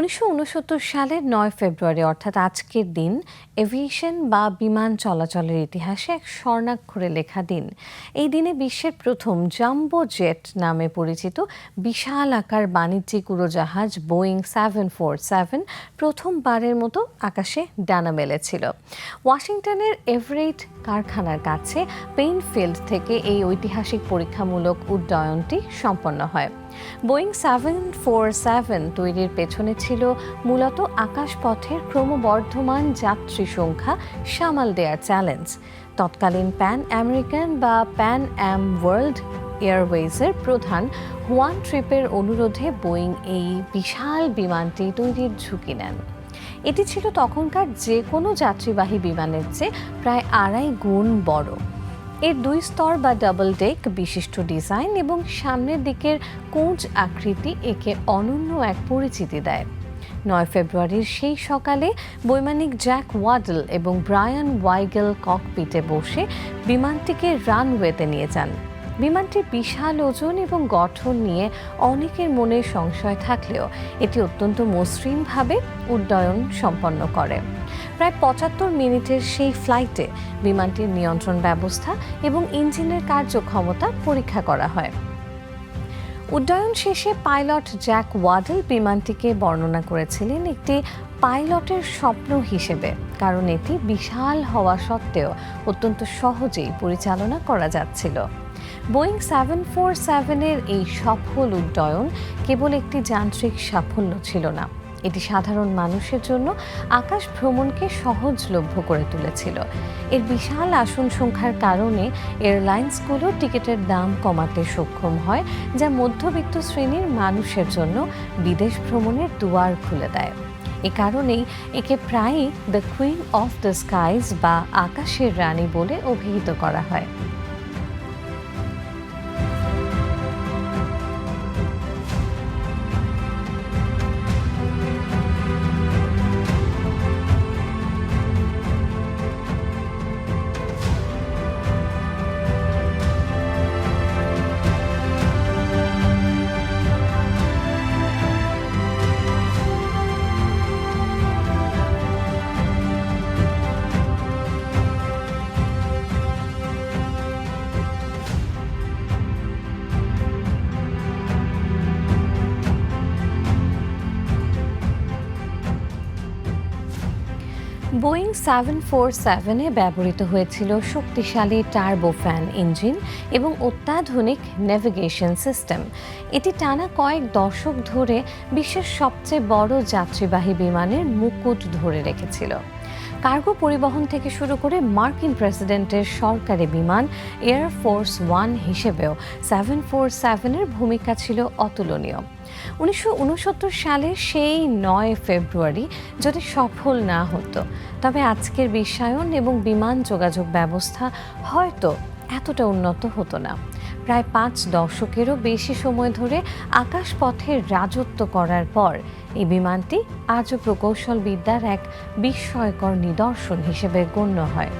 উনিশশো উনসত্তর সালের নয় ফেব্রুয়ারি, অর্থাৎ আজকের দিন, এভিয়েশন বা বিমান চলাচলের ইতিহাসে এক স্বর্ণাক্ষরে লেখা দিন। এই দিনে বিশ্বের প্রথম জাম্বো জেট নামে পরিচিত বিশাল আকার বাণিজ্যিক উড়োজাহাজ বোয়িং সেভেন ফোর সেভেন প্রথমবারের মতো আকাশে ডানা মেলেছিল। ওয়াশিংটনের এভারেট কারখানার কাছে পেইনফিল্ড থেকে এই ঐতিহাসিক পরীক্ষামূলক উড্ডয়নটি সম্পন্ন হয়। বোয়িং সেভেন ফোর সেভেন তৈরির পেছনে ছিল মূলত আকাশপথের ক্রমবর্ধমান যাত্রী সংখ্যা সামাল দেওয়ার চ্যালেঞ্জ। তৎকালীন প্যান আমেরিকান বা প্যান অ্যাম ওয়ার্ল্ড এয়ারওয়েজের প্রধান হুয়ান ট্রিপের অনুরোধে বোয়িং এই বিশাল বিমানটি তৈরির ঝুঁকি নেন। এটি ছিল তখনকার যে কোনো যাত্রীবাহী বিমানের চেয়ে প্রায় আড়াই গুণ বড়। এর দুই স্তর বা ডাবল ডেক বিশিষ্ট ডিজাইন এবং সামনের দিকের কোঁচ আকৃতি একে অনন্য এক পরিচিতি দেয়। নয় ফেব্রুয়ারির সেই সকালে বৈমানিক জ্যাক ওয়াডল এবং ব্রায়ান ওয়াইগেল ককপিটে বসে বিমানটিকে রানওয়েতে নিয়ে যান। বিমানটির বিশাল ওজন এবং গঠন নিয়ে অনেকের মনে সংশয় থাকলেও এটি অত্যন্ত মসৃণভাবে উড্ডয়ন সম্পন্ন করে। প্রায় পঁচাত্তর মিনিটের সেই ফ্লাইটে বিমানটির নিয়ন্ত্রণ ব্যবস্থা এবং ইঞ্জিনের কার্যক্ষমতা পরীক্ষা করা হয়। উড্ডয়ন শেষে পাইলট জ্যাক ওয়াডেল বিমানটিকে বর্ণনা করেছিলেন একটি পাইলটের স্বপ্ন হিসেবে, কারণ এটি বিশাল হওয়া সত্ত্বেও অত্যন্ত সহজেই পরিচালনা করা যাচ্ছিল। বোয়িং সেভেন ফোর সেভেনের এই সফল উড্ডয়ন কেবল একটি যান্ত্রিক সাফল্য ছিল না। এটি সাধারণ মানুষের জন্য আকাশ ভ্রমণকে সহজলভ্য করে তুলেছিল। এর বিশাল আসন সংখ্যার কারণে এয়ারলাইন্সগুলো টিকিটের দাম কমাতে সক্ষম হয়, যা মধ্যবিত্ত শ্রেণির মানুষের জন্য বিদেশ ভ্রমণের দুয়ার খুলে দেয়। এ কারণেই একে প্রায়ই the queen of the skies বা আকাশের রানী বলে অভিহিত করা হয়। বোয়িং সেভেন ফোর সেভেনে ব্যবহৃত হয়েছিল শক্তিশালী টার্বোফ্যান ইঞ্জিন এবং অত্যাধুনিক নেভিগেশন সিস্টেম এটি টানা কয়েক দশক ধরে বিশ্বের সবচেয়ে বড় যাত্রীবাহী বিমানের মুকুট ধরে রেখেছিল। কার্গো পরিবহন থেকে শুরু করে মার্কিন প্রেসিডেন্টের সরকারি বিমান এয়ার ফোর্স ওয়ান হিসেবেও সেভেন ফোর সেভেনের ভূমিকা ছিল অতুলনীয়। উনিশশো উনসত্তর সালে সেই নয় ফেব্রুয়ারি যদি সফল না হতো, তবে আজকের বিশ্বায়ন এবং বিমান যোগাযোগ ব্যবস্থা হয়তো এতটা উন্নত হতো না। প্রায় পাঁচ দশকেরও বেশি সময় ধরে আকাশপথের রাজত্ব করার পর এই বিমানটি আজও প্রকৌশল বিদ্যার এক বিস্ময়কর নিদর্শন হিসেবে গণ্য হয়।